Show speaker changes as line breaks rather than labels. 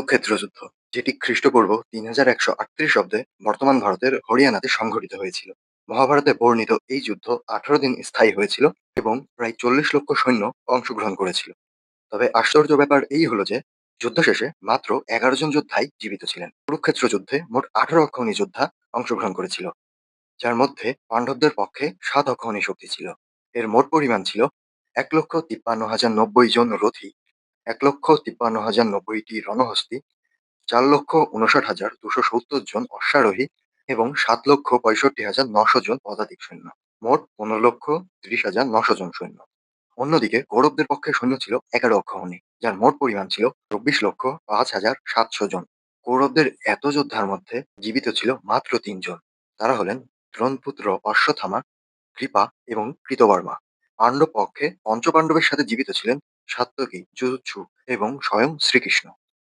কুরুক্ষেত্র যুদ্ধ যেটি খ্রিস্টপূর্ব তিন হাজার একশো আটত্রিশ অব্দে বর্তমান ভারতের হরিয়ানাতে সংঘটিত হয়েছিল। মহাভারতে বর্ণিত এই যুদ্ধ আঠারো দিন স্থায়ী হয়েছিল এবং প্রায় চল্লিশ লক্ষ সৈন্য অংশগ্রহণ করেছিল। তবে আশ্চর্য ব্যাপার এই হলো যে, যুদ্ধ শেষে মাত্র এগারো জন যোদ্ধাই জীবিত ছিলেন। কুরুক্ষেত্র যুদ্ধে মোট আঠারো অক্ষৌণী যোদ্ধা অংশগ্রহণ করেছিল, যার মধ্যে পাণ্ডবদের পক্ষে সাত অক্ষৌণী শক্তি ছিল। এর মোট পরিমাণ ছিল এক লক্ষ তিপ্পান্ন হাজার নব্বই জন রথী এক লক্ষ তিপ্পান্ন হাজার নব্বইটি রণহস্তি, চার লক্ষ উনষাট হাজার দুশো সত্তর জন অশ্বারোহী এবং সাত লক্ষ পঁয়ষট্টি হাজার নশো জন পদাতিক সৈন্য। মোট পনেরো লক্ষ ত্রিশ হাজার নশো জন সৈন্য। অন্যদিকে গৌরবদের পক্ষে সৈন্য ছিল এগারো অক্ষৌণী যার মোট পরিমাণ ছিল চব্বিশ লক্ষ পাঁচ হাজার সাতশো জন। কৌরবদের এত যোদ্ধার মধ্যে জীবিত ছিল মাত্র তিনজন তারা হলেন দ্রোণপুত্র অশ্বত্থামা, কৃপা এবং কৃতবর্মা। পাণ্ডব পক্ষে পঞ্চপাণ্ডবের সাথে জীবিত ছিলেন সাত্যকী যুজুৎসু এবং স্বয়ং শ্রীকৃষ্ণ।